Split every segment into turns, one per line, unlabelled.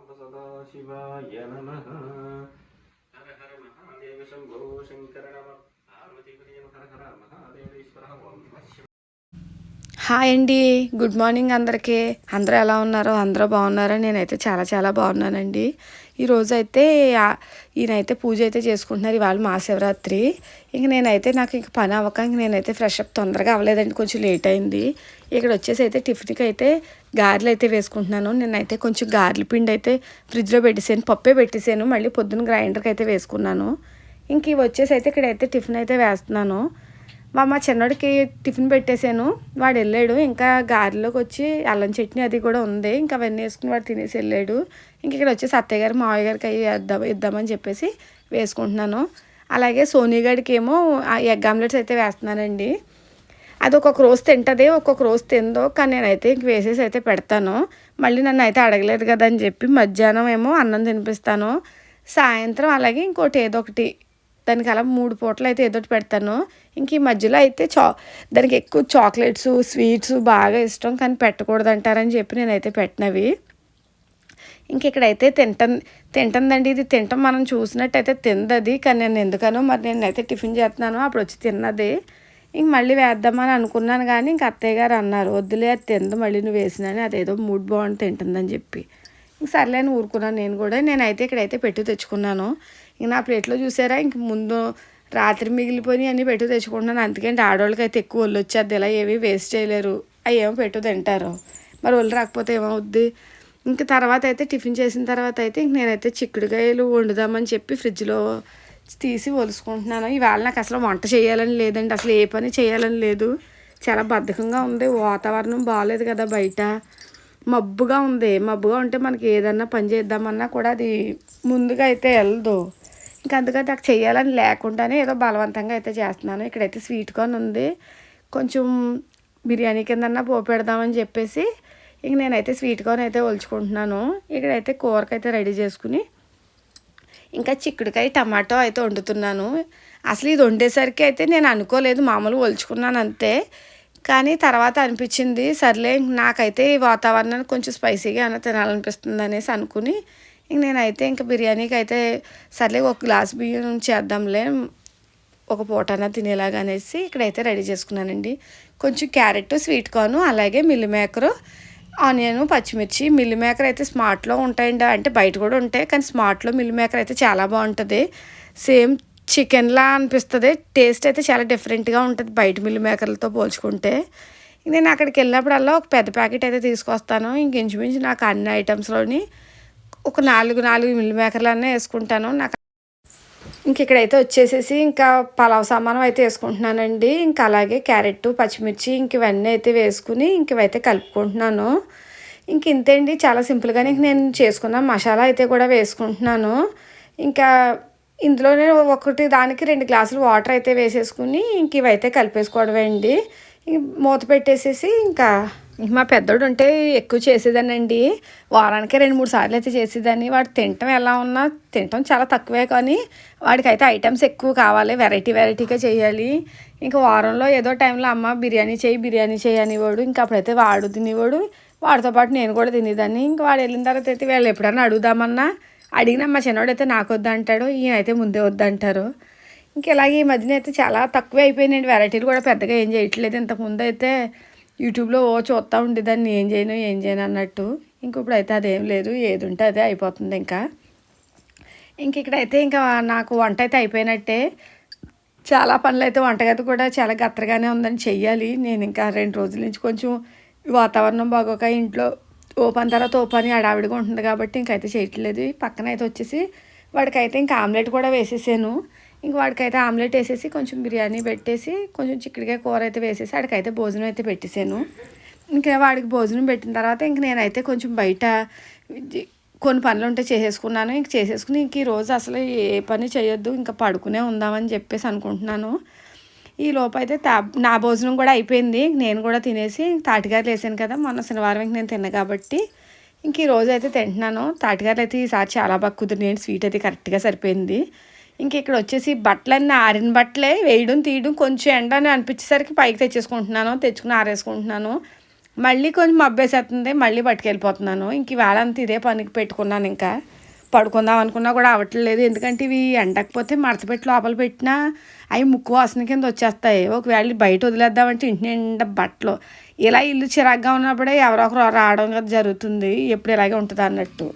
సాంబ సదాశివాయ నమ. హర హర మహాదేవ శంభో శంకర నమ. పార్వతీపతి హర హర మహాదేవేశ్వర. ఓం.
హాయ్ అండి. గుడ్ మార్నింగ్ అందరికీ. అందరూ ఎలా ఉన్నారో? అందరూ బాగున్నారో? నేనైతే చాలా చాలా బాగున్నానండి. ఈరోజు అయితే ఈయనైతే పూజ అయితే చేసుకుంటున్నారు ఇవాళ మహాశివరాత్రి ఇంక నేనైతే నాకు ఇంక పని అవ్వక ఇంక నేనైతే ఫ్రెష్ అప్ తొందరగా అవ్వలేదండి కొంచెం లేట్ అయింది. ఇక్కడ వచ్చేసి అయితే టిఫిన్కి అయితే గారెలు అయితే వేసుకుంటున్నాను. నేనైతే కొంచెం గారెల పిండి అయితే ఫ్రిడ్జ్లో పెట్టేసాను పప్పే పెట్టేసాను మళ్ళీ పొద్దున్న గ్రైండర్కి అయితే వేసుకున్నాను. ఇంక ఇవి వచ్చేసి అయితే ఇక్కడైతే టిఫిన్ అయితే వేస్తున్నాను. మా మా చిన్నోడికి టిఫిన్ పెట్టేశాను వాడు వెళ్ళాడు. ఇంకా గారెలోకి వచ్చి అల్లం చట్నీ అది కూడా ఉంది. ఇంకా అవన్నీ వేసుకుని వాడు తినేసి వెళ్ళాడు. ఇంక ఇక్కడ వచ్చేసి అత్తయ్య గారు మావయ్య గారికి అవి వేద్దాం ఇద్దామని చెప్పేసి వేసుకుంటున్నాను. అలాగే సోనీ గారికి ఏమో ఆ ఎగ్ ఆమ్లెట్స్ అయితే వేస్తున్నానండి. అది ఒక్కొక్క రోజు తింటుంది ఒక్కొక్క రోజు తిందో కానీ నేనైతే ఇంక వేసేసి అయితే పెడతాను. మళ్ళీ నన్ను అయితే అడగలేదు కదా అని చెప్పి మధ్యాహ్నం ఏమో అన్నం తినిపిస్తాను. సాయంత్రం అలాగే ఇంకోటి ఏదో ఒకటి దానికి అలా మూడు పూటలు అయితే ఏదో ఒకటి పెడతాను. ఇంక ఈ మధ్యలో అయితే చా దానికి ఎక్కువ చాక్లెట్స్ స్వీట్స్ బాగా ఇష్టం కానీ పెట్టకూడదు అంటారని చెప్పి నేనైతే పెట్టినవి. ఇంక ఇక్కడైతే తింటం తింటుందండి. ఇది తింటాం మనం చూసినట్టయితే తిందది. కానీ నేను ఎందుకనో మరి నేనైతే టిఫిన్ చేస్తున్నాను అప్పుడు వచ్చి తిన్నది. ఇంక మళ్ళీ వేద్దామని అనుకున్నాను కానీ ఇంక అత్తయ్య గారు అన్నారు వద్దులే అది తిందు మళ్ళీ నువ్వు వేసినని అదేదో మూడ్ బాగుంది తింటుందని చెప్పి. ఇంక సర్లే అని ఊరుకున్నాను నేను కూడా. నేనైతే ఇక్కడైతే పెట్టి తెచ్చుకున్నాను. ఇంక నా ప్లేట్లో చూసారా? ఇంక ముందు రాత్రి మిగిలిపోయి అన్నీ పెట్టు తెచ్చుకుంటున్నాను. అందుకంటే ఆడవాళ్ళకి అయితే ఎక్కువ ఒళ్ళు వచ్చేది ఇలా ఏవి వేస్ట్ చేయలేరు. అవి ఏమో పెట్టు తింటారు. మరి ఒళ్ళు రాకపోతే ఏమవుద్ది? ఇంకా తర్వాత అయితే టిఫిన్ చేసిన తర్వాత అయితే ఇంక నేనైతే చిక్కుడుకాయలు వండుదామని చెప్పి ఫ్రిడ్జ్లో తీసి ఒలుసుకుంటున్నాను. ఇవాళ నాకు అసలు వంట చేయాలని లేదండి. అసలు ఏ పని చేయాలని లేదు. చాలా బద్ధకంగా ఉంది. వాతావరణం బాగాలేదు కదా బయట. మబ్బుగా ఉంది. మబ్బుగా ఉంటే మనకి ఏదన్నా పని చేద్దామన్నా కూడా అది ముందుగా అయితే వెళ్ళదు. ఇంకా అందుకని నాకు చేయాలని లేకుండానే ఏదో బలవంతంగా అయితే చేస్తున్నాను. ఇక్కడైతే స్వీట్ కార్న్ ఉంది. కొంచెం బిర్యానీ కిందన్నా పోపెడదామని చెప్పేసి ఇంక నేనైతే స్వీట్ కార్న్ అయితే ఒలుచుకుంటున్నాను. ఇక్కడైతే కూరకైతే రెడీ చేసుకుని ఇంకా చిక్కుడుకాయ టమాటో అయితే వండుతున్నాను. అసలు ఇది వండేసరికి అయితే నేను అనుకోలేదు మామూలు ఒలుచుకున్నాను అంతే. కానీ తర్వాత అనిపించింది సర్లే ఇంక నాకైతే ఈ వాతావరణాన్ని కొంచెం స్పైసీగా అయినా తినాలనిపిస్తుంది అనేసి అనుకుని ఇంక నేనైతే ఇంకా బిర్యానీకి అయితే సర్లే ఒక గ్లాస్ బియ్యం చేద్దాంలే ఒక పూటన తినేలాగా అనేసి ఇక్కడైతే రెడీ చేసుకున్నానండి. కొంచెం క్యారెట్ స్వీట్ కార్న్ అలాగే మిల్లి మేకరు ఆనియన్ పచ్చిమిర్చి మిల్లి మేకర్ అయితే స్మార్ట్లో ఉంటాయండి. అంటే బయట కూడా ఉంటాయి కానీ స్మార్ట్లో మిల్లి మేకర్ అయితే చాలా బాగుంటుంది. సేమ్ చికెన్లా అనిపిస్తుంది. టేస్ట్ అయితే చాలా డిఫరెంట్గా ఉంటుంది బయట మిల్లి మేకర్లతో పోల్చుకుంటే. నేను అక్కడికి వెళ్ళినప్పుడల్లా ఒక పెద్ద ప్యాకెట్ అయితే తీసుకొస్తాను. ఇంక ఇంచుమించు నాకు అన్ని ఐటమ్స్లోని ఒక నాలుగు నాలుగు మిల్లి మేకర్లన్నీ వేసుకుంటాను. నాకు ఇంకెక్కడైతే వచ్చేసేసి ఇంకా పలావ్ సామానం అయితే వేసుకుంటున్నానండి. ఇంకా అలాగే క్యారెట్ పచ్చిమిర్చి ఇంక ఇవన్నీ అయితే వేసుకుని ఇంకవైతే కలుపుకుంటున్నాను. ఇంక ఇంతేండి చాలా సింపుల్గానే నేను చేసుకున్న మసాలా అయితే కూడా వేసుకుంటున్నాను. ఇంకా ఇందులోనే ఒకటి దానికి రెండు గ్లాసులు వాటర్ అయితే వేసేసుకుని ఇంక ఇవైతే కలిపేసుకోవడమే అండి. మూత పెట్టేసేసి ఇంకా మా పెద్దోడు ఉంటే ఎక్కువ చేసేదానండి వారానికి రెండు మూడు సార్లు అయితే చేసేదాన్ని. వాడు తినటం ఎలా ఉన్నా తినటం చాలా తక్కువే కానీ వాడికైతే ఐటమ్స్ ఎక్కువ కావాలి. వెరైటీ వెరైటీగా చేయాలి. ఇంకా వారంలో ఏదో టైంలో అమ్మ బిర్యానీ చేయి బిర్యానీ చేయి అనేవాడు. ఇంకా అప్పుడైతే వాడు తినేవాడు. వాడితో పాటు నేను కూడా తినేదాన్ని. ఇంకా వాడు వెళ్ళిన తర్వాత అయితే వీళ్ళు ఎప్పుడన్నా అడుగుదామన్నా అడిగినా మా చిన్నవాడు అయితే నాకు వద్దంటాడు ఈయన అయితే ముందే వద్దంటారు ఇంకా ఇలాగే ఈ మధ్యన అయితే చాలా తక్కువే అయిపోయినాయండి. వెరైటీలు కూడా పెద్దగా ఏం చేయట్లేదు. ఇంతకుముందు అయితే యూట్యూబ్లో ఓ చూస్తూ ఉండేదాన్ని ఏం చేయను ఏం చేయను అన్నట్టు. ఇంకొప్పుడు అయితే అదేం లేదు ఏది ఉంటే అదే అయిపోతుంది ఇంకా. ఇంక ఇక్కడైతే ఇంకా నాకు వంట అయితే అయిపోయినట్టే. చాలా పనులు అయితే వంటగది కూడా చాలా గత్తరగానే ఉందని చెయ్యాలి. నేను ఇంకా రెండు రోజుల నుంచి కొంచెం వాతావరణం బాగోక ఇంట్లో ఓ పని తర్వాత ఓ పని అడావిడిగా ఉంటుంది కాబట్టి ఇంకైతే చేయట్లేదు. పక్కన అయితే వచ్చేసి వాడికైతే ఇంకా ఆమ్లెట్ కూడా వేసేసాను. ఇంక వాడికైతే ఆమ్లెట్ వేసేసి కొంచెం బిర్యానీ పెట్టేసి కొంచెం చిక్కడికాయ కూర అయితే వేసేసి వాడికైతే భోజనం అయితే పెట్టేసాను. ఇంకా వాడికి భోజనం పెట్టిన తర్వాత ఇంక నేనైతే కొంచెం బయట కొన్ని పనులు ఉంటే చేసేసుకున్నాను. ఇంక చేసేసుకుని ఇంక ఈ రోజు అసలు ఏ పని చేయొద్దు ఇంకా పడుకునే ఉందామని చెప్పేసి అనుకుంటున్నాను. ఈ లోపు అయితే తా నా భోజనం కూడా అయిపోయింది. నేను కూడా తినేసి తాటిగారులు వేసాను కదా మొన్న శనివారం ఇంక నేను తిన్నా కాబట్టి ఇంక ఈరోజు అయితే తింటున్నాను. తాటిగారులు అయితే ఈసారి చాలా బాగా కుదిరినాయి. స్వీట్ అయితే కరెక్ట్గా సరిపోయింది. ఇంక ఇక్కడ వచ్చేసి బట్టలన్నీ ఆరిన బట్టలే వేయడం తీయడం కొంచెం ఎండ అని అనిపించేసరికి పైకి తెచ్చేసుకుంటున్నాను తెచ్చుకుని ఆరేసుకుంటున్నాను. మళ్ళీ కొంచెం అబ్బేసేస్తుంది మళ్ళీ పట్టుకెళ్ళిపోతున్నాను. ఇంక వేళంతా ఇదే పనికి పెట్టుకున్నాను ఇంకా. పడుకుందాం అనుకున్నా కూడా అవ్వట్లేదు ఎందుకంటే ఇవి ఎండకపోతే మడతపెట్టి లోపల పెట్టినా అవి ముక్కు వాసన కింద వచ్చేస్తాయి. ఒకవేళ బయట వదిలేద్దామంటే ఇంటి నిండా బట్టలు. ఇలా ఇల్లు చిరాగ్గా ఉన్నప్పుడే ఎవరో ఒకరు రావడం కదా జరుగుతుంది. ఎప్పుడు ఇలాగే ఉంటుంది అన్నట్టు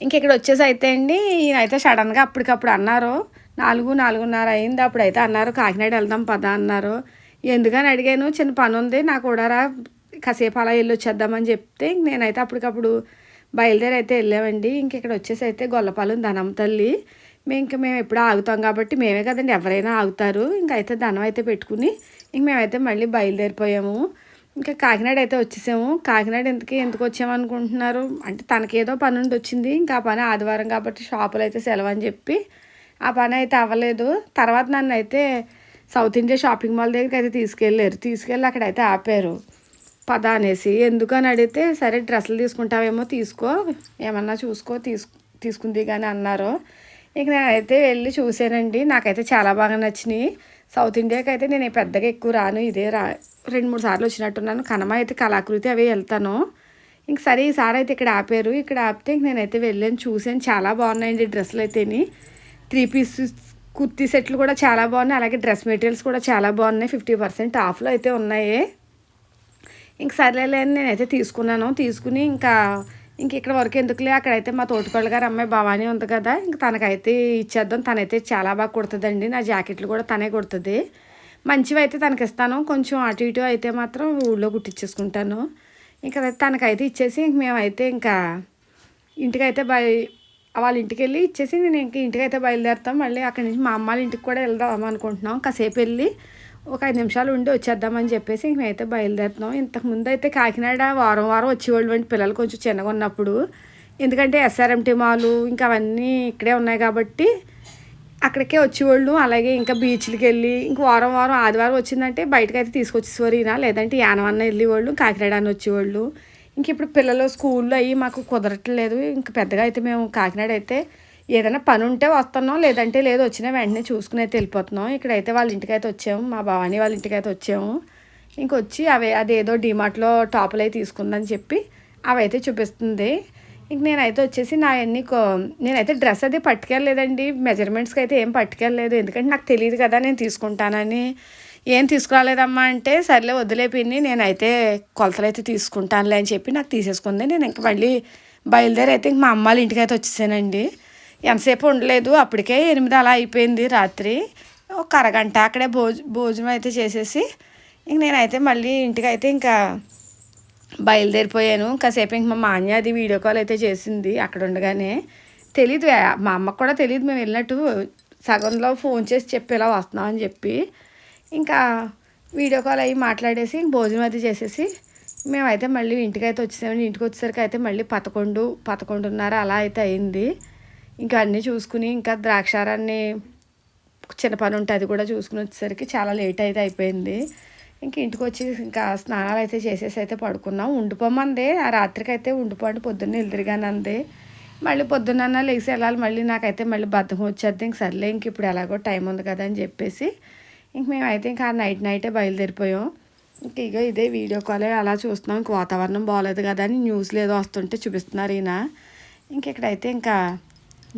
ఇక్కడ వచ్చేసి అయితే అండి ఈయనైతే సడన్గా అప్పటికప్పుడు అన్నారు. నాలుగు నాలుగున్నర అయింది అప్పుడైతే అన్నారు కాకినాడ వెళ్దాం పదా అన్నారు. ఎందుకని అడిగాను చిన్న పని ఉంది నాకు కూడా రా కాసేపు అలా వెళ్ళి వచ్చేద్దామని చెప్తే ఇంక నేనైతే అప్పటికప్పుడు బయలుదేరి అయితే వెళ్ళామండి. ఇంక ఇక్కడ వచ్చేసి అయితే గొల్లపాలెం ధనం తల్లి. మేము ఇంక మేము ఎప్పుడు ఆగుతాం కాబట్టి మేమే కదండి ఎవరైనా ఆగుతారు. ఇంక అయితే ధనం అయితే పెట్టుకుని ఇంక మేమైతే మళ్ళీ బయలుదేరిపోయాము. ఇంకా కాకినాడ అయితే వచ్చేసాము. కాకినాడ ఎందుకు ఎందుకు వచ్చాము అనుకుంటున్నారు? అంటే తనకేదో పని ఉండి వచ్చింది. ఇంకా ఆ పని ఆదివారం కాబట్టి షాపులు అయితే సెలవు అని చెప్పి ఆ పని అయితే అవ్వలేదు. తర్వాత నన్ను అయితే సౌత్ ఇండియా షాపింగ్ మాల్ దగ్గరికి అయితే తీసుకెళ్ళారు. తీసుకెళ్ళి అక్కడైతే ఆపారు. పద అనేసి. ఎందుకని అడిగితే సరే డ్రెస్సులు తీసుకుంటావేమో తీసుకో. ఏమన్నా చూసుకో తీసు తీసుకుంది కానీ అన్నారు. ఇక నేనైతే వెళ్ళి చూసానండి నాకైతే చాలా బాగా నచ్చినాయి. సౌత్ ఇండియాకి అయితే నేను పెద్దగా ఎక్కువ రాను. ఇదే రా రెండు మూడు సార్లు వచ్చినట్టున్నాను. కనమ అయితే కళాకృతి అవి వెళ్తాను. ఇంక సరే ఈసారి అయితే ఇక్కడ ఆపారు. ఇక్కడ ఆపితే ఇంక నేనైతే వెళ్ళాను చూసాను చాలా బాగున్నాయండి డ్రెస్సులు అయితేని. త్రీ పీస్ కుర్తీ సెట్లు కూడా చాలా బాగున్నాయి. అలాగే డ్రెస్ మెటీరియల్స్ కూడా చాలా బాగున్నాయి. ఫిఫ్టీ పర్సెంట్ ఆఫ్లో అయితే ఉన్నాయి. ఇంక సర్లేలే నేనైతే తీసుకున్నాను. తీసుకుని ఇంకా ఇంక ఇక్కడ వరకు ఎందుకులే? అక్కడైతే మా తోటికోళ్ళ గారు అమ్మాయి భవానీ ఉంది కదా ఇంక తనకైతే ఇచ్చేద్దాం. తనైతే చాలా బాగా కుడుతుందండి. నా జాకెట్లు కూడా తనే కుడుతుంది. మంచివి అయితే తనకి ఇస్తాను కొంచెం అటు ఇటు అయితే మాత్రం ఊళ్ళో కుట్టించేసుకుంటాను ఇంకా తనకైతే ఇచ్చేసి ఇంక మేమైతే ఇంకా ఇంటికైతే బయ వాళ్ళ ఇంటికి వెళ్ళి ఇచ్చేసి నేను ఇంక ఇంటికైతే బయలుదేరుతాం. మళ్ళీ అక్కడి నుంచి మా అమ్మాళ్ళ ఇంటికి కూడా వెళ్దాం అనుకుంటున్నాం. కాసేపు వెళ్ళి ఒక ఐదు నిమిషాలు ఉండి వచ్చేద్దామని చెప్పేసి ఇంక మేమైతే బయలుదేరుతున్నాం. ఇంతకుముందు అయితే కాకినాడ వారం వారం వచ్చేవాళ్ళు వంటి పిల్లలు కొంచెం చిన్నగా ఉన్నప్పుడు. ఎందుకంటే ఎస్ఆర్ఎంటీ మాలు ఇంకా అవన్నీ ఇక్కడే ఉన్నాయి కాబట్టి అక్కడికే వచ్చేవాళ్ళు. అలాగే ఇంకా బీచ్లకి వెళ్ళి ఇంక వారం వారం ఆదివారం వచ్చిందంటే బయటకు అయితే తీసుకొచ్చేసేవారు ఈయన లేదంటే యానవన్న వెళ్ళేవాళ్ళు కాకినాడ అని వచ్చేవాళ్ళు. ఇంక ఇప్పుడు పిల్లలు స్కూల్లో అయ్యి మాకు కుదరట్లేదు. ఇంక పెద్దగా అయితే మేము కాకినాడ అయితే ఏదైనా పని ఉంటే వస్తున్నాం. లేదంటే లేదు వచ్చినా వెంటనే చూసుకుని అయితే వెళ్ళిపోతున్నాం. ఇక్కడైతే వాళ్ళ ఇంటికి అయితే వచ్చాము. మా భవానీ వాళ్ళ ఇంటికి అయితే వచ్చాము ఇంకొచ్చి అవి అదేదో డిమార్ట్లో టాపులు అయితే తీసుకుందని చెప్పి అవైతే చూపిస్తుంది. ఇంక నేనైతే వచ్చేసి నా అన్ని నేనైతే డ్రెస్ అది పట్టుకెళ్ళలేదండి. మెజర్మెంట్స్కి అయితే ఏం పట్టుకెళ్ళలేదు. ఎందుకంటే నాకు తెలియదు కదా నేను తీసుకుంటానని. ఏం తీసుకురాలేదమ్మా అంటే సర్లే వదిలే నేనైతే కొలతలు అయితే తీసుకుంటానులే అని చెప్పి నాకు తీసేసుకుంది. నేను ఇంక మళ్ళీ బయలుదేరి అయితే ఇంక మా అమ్మ వాళ్ళ ఇంటికి అయితే వచ్చేసానండి. ఎంతసేపు ఉండలేదు. అప్పటికే ఎనిమిది అలా అయిపోయింది రాత్రి. ఒక అరగంట అక్కడే భోజ భోజనం అయితే చేసేసి ఇంక నేనైతే మళ్ళీ ఇంటికి అయితే ఇంకా బయలుదేరిపోయాను. కాసేపు ఇంక మా మాన్య అది వీడియో కాల్ అయితే చేసింది. అక్కడ ఉండగానే తెలీదు మా అమ్మకు కూడా తెలియదు మేము వెళ్ళినట్టు సగంలో ఫోన్ చేసి చెప్పి ఇలా వస్తున్నాం అని చెప్పి ఇంకా వీడియో కాల్ అయ్యి మాట్లాడేసి భోజనం అయితే చేసేసి మేమైతే మళ్ళీ ఇంటికైతే వచ్చేసామని ఇంటికి వచ్చేసరికి అయితే మళ్ళీ పదకొండు పదకొండున్నర అలా అయితే అయింది. ఇంకా అన్నీ చూసుకుని ఇంకా ద్రాక్షారాన్ని చిన్న పని ఉంటే అది కూడా చూసుకుని వచ్చేసరికి చాలా లేట్ అయితే అయిపోయింది. ఇంక ఇంటికి వచ్చి ఇంకా స్నానాలు అయితే చేసేసి అయితే పడుకున్నాం. ఉండిపోమంది. ఆ రాత్రికి అయితే ఉండిపోండి పొద్దున్న ఎదురుగానంది మళ్ళీ పొద్దున్న లేచి వెళ్ళాలి. మళ్ళీ నాకైతే మళ్ళీ బద్దకం వచ్చేది. ఇంక సర్లే ఇంక ఇప్పుడు ఎలాగో టైం ఉంది కదా అని చెప్పేసి ఇంక మేమైతే ఇంకా నైట్ నైటే బయలుదేరిపోయాం. ఇంక ఇగో ఇదే వీడియో కాలే అలా చూస్తున్నాం. ఇంక వాతావరణం బాగాలేదు కదా అని న్యూస్లో ఏదో వస్తుంటే చూపిస్తున్నారు ఈయన. ఇంక ఇక్కడైతే ఇంకా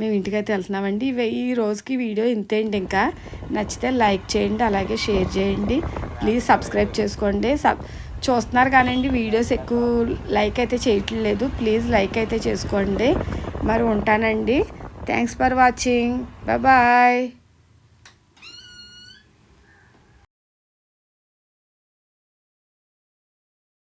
మేము ఇంటికైతే వెళ్తున్నామండి. ఇవి ఈ రోజుకి వీడియో ఇంతేంటి ఇంకా. నచ్చితే లైక్ చేయండి అలాగే షేర్ చేయండి. ప్లీజ్ సబ్స్క్రైబ్ చేసుకోండి. సబ్ చూస్తున్నారు కానివ్వండి వీడియోస్ ఎక్కువ లైక్ అయితే చేయట్లేదు. ప్లీజ్ లైక్ అయితే చేసుకోండి. మరి ఉంటానండి. Thanks for watching. బాయ్.